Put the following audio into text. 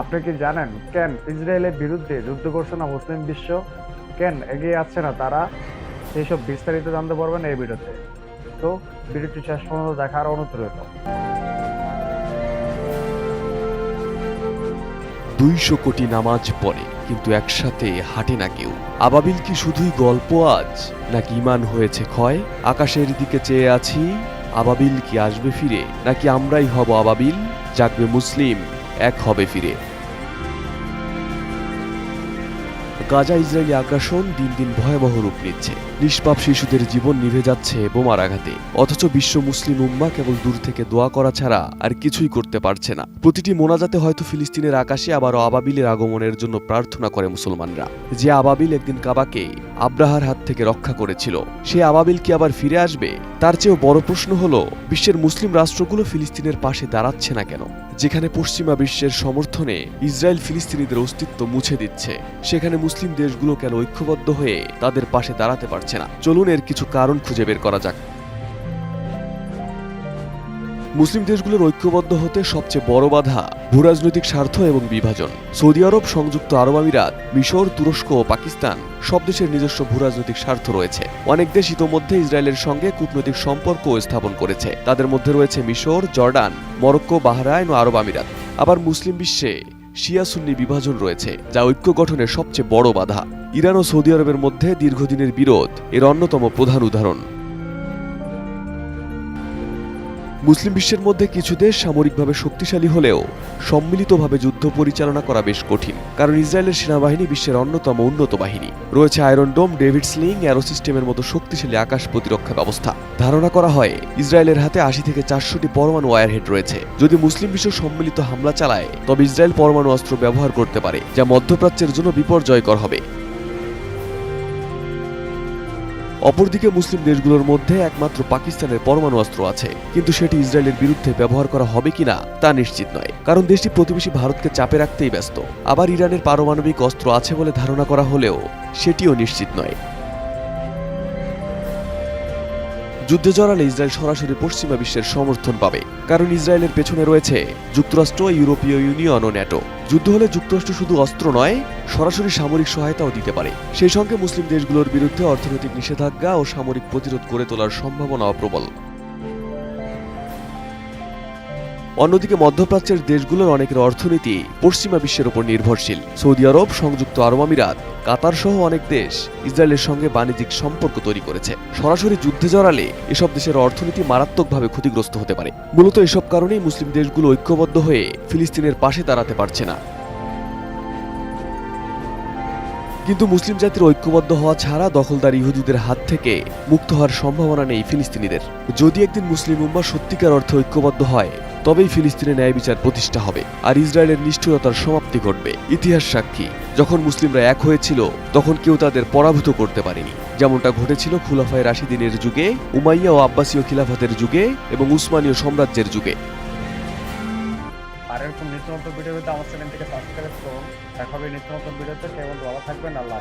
আপনি কি জানেন, কেন ইসরায়েলের বিরুদ্ধে যুদ্ধ না মুসলিম বিশ্ব? কেন এগিয়ে আসছে না তারা? সেই সব বিস্তারিত জানতে পারবেন এই ভিডিওতে। তো ভিডিওটি শেষ পর্যন্ত দেখার অনুরোধ রইল। দুইশো কোটি নামাজ পড়ে, কিন্তু একসাথে হাঁটে না কেউ। আবাবিল কি শুধুই গল্প আজ, নাকি ইমান হয়েছে ক্ষয়? আকাশের দিকে চেয়ে আছি, আবাবিল কি আসবে ফিরে, নাকি আমরাই হব আবাবিল? জাগবে মুসলিম এক হবে ফিরে। গাজা ইসরায়েলি আগ্রাসন দিন দিন ভয়াবহ রূপ নিচ্ছে। নিষ্পাপ শিশুদের জীবন নিভে যাচ্ছে বোমার আঘাতে। অথচ বিশ্ব মুসলিম উম্মা কেবল দূর থেকে দোয়া করা ছাড়া আর কিছুই করতে পারছে না। প্রতিটি মোনাজাতে হয়তো ফিলিস্তিনের আকাশে আবারও আবাবিলের আগমনের জন্য প্রার্থনা করে মুসলমানরা। যে আবাবিল একদিন কাবাকে আব্রাহার হাত থেকে রক্ষা করেছিল। সে আবাবিল কি আবার ফিরে আসবে? তার চেয়েও বড় প্রশ্ন হলো, বিশ্বের মুসলিম রাষ্ট্রগুলো ফিলিস্তিনের পাশে দাঁড়াচ্ছে না কেন? যেখানে পশ্চিমা বিশ্বের সমর্থনে ইসরায়েল ফিলিস্তিনিদের অস্তিত্ব মুছে দিচ্ছে, সেখানে মুসলিম দেশগুলো কেন ঐক্যবদ্ধ হয়ে তাদের পাশে দাঁড়াতে পারছে না। চলুন এর কিছু কারণ খুঁজে বের করা যাক। মুসলিম দেশগুলোর ঐক্যবদ্ধ হতে সবচেয়ে বড় বাধা ভূরাজনৈতিক স্বার্থ এবং বিভাজন। সৌদি আরব, সংযুক্ত আরব আমিরাত, মিশর, তুরস্ক ও পাকিস্তান সব দেশের নিজস্ব ভূরাজনৈতিক স্বার্থ রয়েছে। অনেক দেশ ইতোমধ্যে ইসরায়েলের সঙ্গে কূটনৈতিক সম্পর্ক স্থাপন করেছে। তাদের মধ্যে রয়েছে মিশর, জর্ডান, মরক্কো, বাহরাইন ও আরব আমিরাত। আবার মুসলিম বিশ্বে শিয়া সুন্নি বিভাজন রয়েছে, যা ঐক্য গঠনের সবচেয়ে বড় বাধা। ইরান ও সৌদি আরবের মধ্যে দীর্ঘদিনের বিরোধ এর অন্যতম প্রধান উদাহরণ। মুসলিম বিশ্বের মধ্যে কিছু দেশ সামরিকভাবে শক্তিশালী হলেও সম্মিলিতভাবে যুদ্ধ পরিচালনা করা বেশ কঠিন, কারণ ইসরায়েলের সেনাবাহিনী বিশ্বের অন্যতম উন্নত বাহিনী। রয়েছে Iron Dome David Sling Arrow সিস্টেমের মতো শক্তিশালী আকাশ প্রতিরক্ষা ব্যবস্থা। ধারণা করা হয়, ইসরায়েলের হাতে আশি থেকে চারশোটি পরমাণু ওয়ারহেড রয়েছে। যদি মুসলিম বিশ্ব সম্মিলিত হামলা চালায়, তবে ইসরায়েল পরমাণু অস্ত্র ব্যবহার করতে পারে, যা মধ্যপ্রাচ্যের জন্য বিপর্যয়কর হবে। অপরদিকে মুসলিম দেশগুলোর মধ্যে একমাত্র পাকিস্তানের পরমাণু অস্ত্র আছে। কিন্তু সেটি ইসরায়েলের বিরুদ্ধে ব্যবহার করা হবে কিনা, তা নিশ্চিত নয়। কারণ দেশটি প্রতিবেশী ভারতকে চাপে রাখতেই ব্যস্ত। আবার ইরানের পারমাণবিক অস্ত্র আছে বলে ধারণা করা হলেও সেটিও নিশ্চিত নয়। যুদ্ধে জড়ালে ইসরায়েল সরাসরি পশ্চিমা বিশ্বের সমর্থন পাবে। কারণ ইসরায়েলের পেছনে রয়েছে যুক্তরাষ্ট্র, ইউরোপীয় ইউনিয়ন ও ন্যাটো। যুদ্ধ হলে যুক্তরাষ্ট্র শুধু অস্ত্র নয়, সরাসরি সামরিক সহায়তাও দিতে পারে। সেই সঙ্গে মুসলিম দেশগুলোর বিরুদ্ধে অর্থনৈতিক নিষেধাজ্ঞা ও সামরিক প্রতিরোধ গড়ে তোলার সম্ভাবনাও প্রবল। অন্যদিকে মধ্যপ্রাচ্যের দেশগুলোর অনেকের অর্থনীতি পশ্চিমা বিশ্বের উপর নির্ভরশীল। সৌদি আরব, সংযুক্ত আরব আমিরাত, কাতার সহ অনেক দেশ ইসরায়েলের সঙ্গে বাণিজ্যিক সম্পর্ক তৈরি করেছে। সরাসরি যুদ্ধে জড়ালে এসব দেশের অর্থনীতি মারাত্মকভাবে ক্ষতিগ্রস্ত হতে পারে। মূলত এসব কারণেই মুসলিম দেশগুলো ঐক্যবদ্ধ হয়ে ফিলিস্তিনের পাশে দাঁড়াতে পারছে না। কিন্তু মুসলিম জাতির ঐক্যবদ্ধ হওয়া ছাড়া দখলদার ইহুদিদের হাত থেকে মুক্ত হওয়ার সম্ভাবনা নেই ফিলিস্তিনিদের। যদি একদিন মুসলিম উম্মা সত্যিকার অর্থে ঐক্যবদ্ধ হয় তবেই ফিলিস্তিনে ন্যায় বিচার প্রতিষ্ঠা হবে আর ইসরায়েলের নিষ্ঠুরতার সমাপ্তি ঘটবে। ইতিহাস সাক্ষী, যখন মুসলিমরা এক হয়েছিল, তখন কেউ তাদের পরাভূত করতে পারেনি। যেমনটা ঘটেছিল খুলাফায় রাশিদিনের যুগে, উমাইয়া ও আব্বাসীয় খিলাফতের যুগে এবং উসমানীয় সাম্রাজ্যের যুগে। আর এরকম নিত্য নতুন ভিডিও সাবস্ক্রাইব করুন নিত্য নতুন ভিডিওতে। কেমন ভালো থাকবেন, আল্লাহ